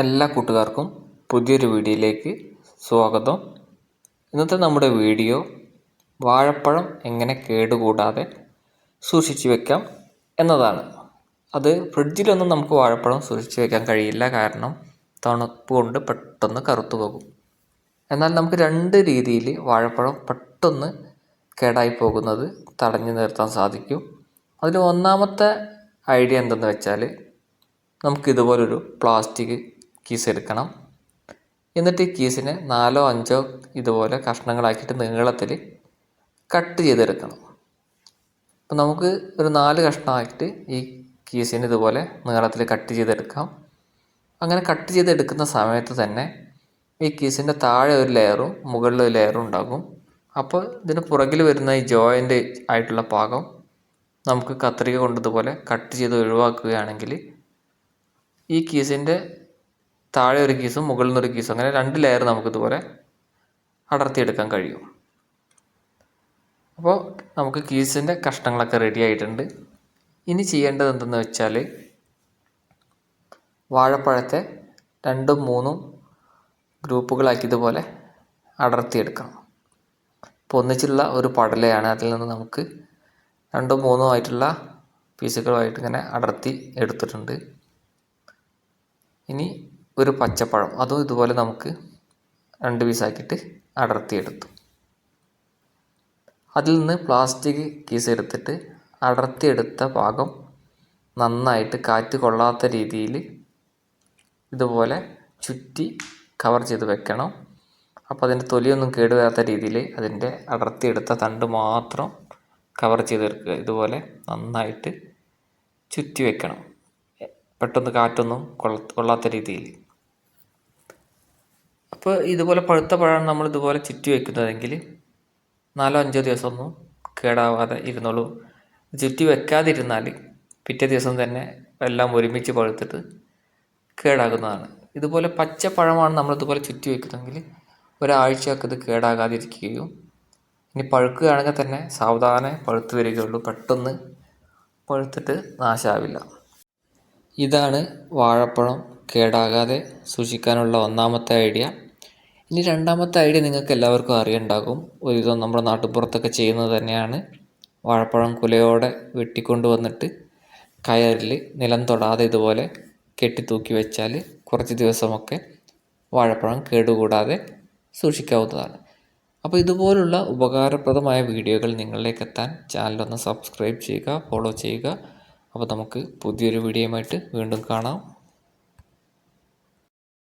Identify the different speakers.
Speaker 1: എല്ലാ കൂട്ടുകാർക്കും പുതിയൊരു വീഡിയോയിലേക്ക് സ്വാഗതം. ഇന്നത്തെ നമ്മുടെ വീഡിയോ വാഴപ്പഴം എങ്ങനെ കേടുകൂടാതെ സൂക്ഷിച്ചു വെക്കാം എന്നതാണ്. അത് ഫ്രിഡ്ജിലൊന്നും നമുക്ക് വാഴപ്പഴം സൂക്ഷിച്ച് വെക്കാൻ കഴിയില്ല. കാരണം തണുപ്പ് കൊണ്ട് പെട്ടെന്ന് കറുത്തു പോകും. എന്നാൽ നമുക്ക് രണ്ട് രീതിയിൽ വാഴപ്പഴം പെട്ടെന്ന് കേടായി പോകുന്നത് തടഞ്ഞു നിർത്താൻ സാധിക്കും. അതിൽ ഒന്നാമത്തെ ഐഡിയ എന്തെന്ന് വെച്ചാൽ നമുക്കിതുപോലൊരു പ്ലാസ്റ്റിക് കീസ് എടുക്കണം. എന്നിട്ട് ഈ കീസിനെ നാലോ അഞ്ചോ ഇതുപോലെ കഷ്ണങ്ങളാക്കിയിട്ട് നീളത്തിൽ കട്ട് ചെയ്തെടുക്കണം. അപ്പം നമുക്ക് ഒരു നാല് കഷ്ണമായിട്ട് ഈ കീസിന് ഇതുപോലെ നീളത്തിൽ കട്ട് ചെയ്തെടുക്കാം. അങ്ങനെ കട്ട് ചെയ്തെടുക്കുന്ന സമയത്ത് തന്നെ ഈ കീസിന്റെ താഴെ ഒരു ലെയറും മുകളിൽ ഒരു ലെയറും ഉണ്ടാകും. അപ്പോൾ ഇതിന് പുറകിൽ വരുന്ന ഈ ജോയിന്റ് ആയിട്ടുള്ള ഭാഗം നമുക്ക് കത്രിക കൊണ്ടതുപോലെ കട്ട് ചെയ്ത് ഒഴിവാക്കുകയാണെങ്കിൽ ഈ കീസിന്റെ താഴെ ഒരു കീസും മുകളിൽ നിന്നൊരു കീസും അങ്ങനെ രണ്ട് ലെയർ നമുക്കിതുപോലെ അടർത്തിയെടുക്കാൻ കഴിയും. അപ്പോൾ നമുക്ക് കീസിന്റെ കഷ്ണങ്ങളൊക്കെ റെഡി ആയിട്ടുണ്ട്. ഇനി ചെയ്യേണ്ടത് എന്തെന്ന് വെച്ചാൽ വാഴപ്പഴത്തെ രണ്ടും മൂന്നും ഗ്രൂപ്പുകളാക്കി ഇതുപോലെ അടർത്തിയെടുക്കണം. ഇപ്പോൾ ഒന്നിച്ചുള്ള ഒരു പടലയാണ് അതിൽ നിന്ന് നമുക്ക് രണ്ടും മൂന്നും ആയിട്ടുള്ള പീസുകളുമായിട്ട് ഇങ്ങനെ അടർത്തി എടുത്തിട്ടുണ്ട്. ഇനി ഒരു പച്ചപ്പഴം. അതും ഇതുപോലെ നമുക്ക് രണ്ട് പീസാക്കിയിട്ട് അടർത്തിയെടുത്തു. അതിൽ നിന്ന് പ്ലാസ്റ്റിക് കീസ് എടുത്തിട്ട് അടർത്തിയെടുത്ത ഭാഗം നന്നായിട്ട് കാറ്റ് കൊള്ളാത്ത രീതിയിൽ ഇതുപോലെ ചുറ്റി കവർ ചെയ്ത് വെക്കണം. അപ്പോൾ അതിന്റെ തൊലിയൊന്നും കേടുവരാത്ത രീതിയിൽ അതിന്റെ അടർത്തിയെടുത്ത തണ്ട് മാത്രം കവർ ചെയ്തെടുക്കുക ഇതുപോലെ നന്നായിട്ട് ചുറ്റി വെക്കണം. പെട്ടെന്ന് കാറ്റൊന്നും കൊള്ള കൊള്ളാത്ത രീതിയിൽ. അപ്പോൾ ഇതുപോലെ പഴുത്ത പഴമാണ് നമ്മൾ ഇതുപോലെ ചുറ്റി വെക്കുന്നതെങ്കിൽ നാലോ അഞ്ചോ ദിവസമൊന്നും കേടാവാതെ ഇരുന്നോളൂ. ചുറ്റി വെക്കാതിരുന്നാൽ പിറ്റേ ദിവസം തന്നെ എല്ലാം ഒരുമിച്ച് പഴുത്തിട്ട് കേടാകുന്നതാണ്. ഇതുപോലെ പച്ച പഴമാണ് നമ്മൾ ഇതുപോലെ ചുറ്റി വെക്കുന്നതെങ്കിൽ ഒരാഴ്ചയൊക്കെ ഇത് കേടാകാതിരിക്കുകയും ഇനി പഴുക്കുകയാണെങ്കിൽ തന്നെ സാവധാനം പഴുത്ത് വരികയുള്ളൂ. പെട്ടെന്ന് പഴുത്തിട്ട് നാശാവില്ല. ഇതാണ് വാഴപ്പഴം കേടാകാതെ സൂക്ഷിക്കാനുള്ള ഒന്നാമത്തെ ഐഡിയ. ഇനി രണ്ടാമത്തെ ഐഡിയ നിങ്ങൾക്ക് എല്ലാവർക്കും അറിയുണ്ടാകും. ഒരുവിധം നമ്മുടെ നാട്ടുപുറത്തൊക്കെ ചെയ്യുന്നത് തന്നെയാണ്. വാഴപ്പഴം കുലയോടെ വെട്ടിക്കൊണ്ട് വന്നിട്ട് കയറിൽ നിലം തൊടാതെ ഇതുപോലെ കെട്ടിത്തൂക്കി വെച്ചാൽ കുറച്ച് ദിവസമൊക്കെ വാഴപ്പഴം കേടുകൂടാതെ സൂക്ഷിക്കാവുന്നതാണ്. അപ്പോൾ ഇതുപോലുള്ള ഉപകാരപ്രദമായ വീഡിയോകൾ നിങ്ങളിലേക്ക് എത്താൻ ചാനലൊന്ന് സബ്സ്ക്രൈബ് ചെയ്യുക ഫോളോ ചെയ്യുക. അപ്പോൾ നമുക്ക് പുതിയൊരു വീഡിയോയുമായിട്ട് വീണ്ടും കാണാം.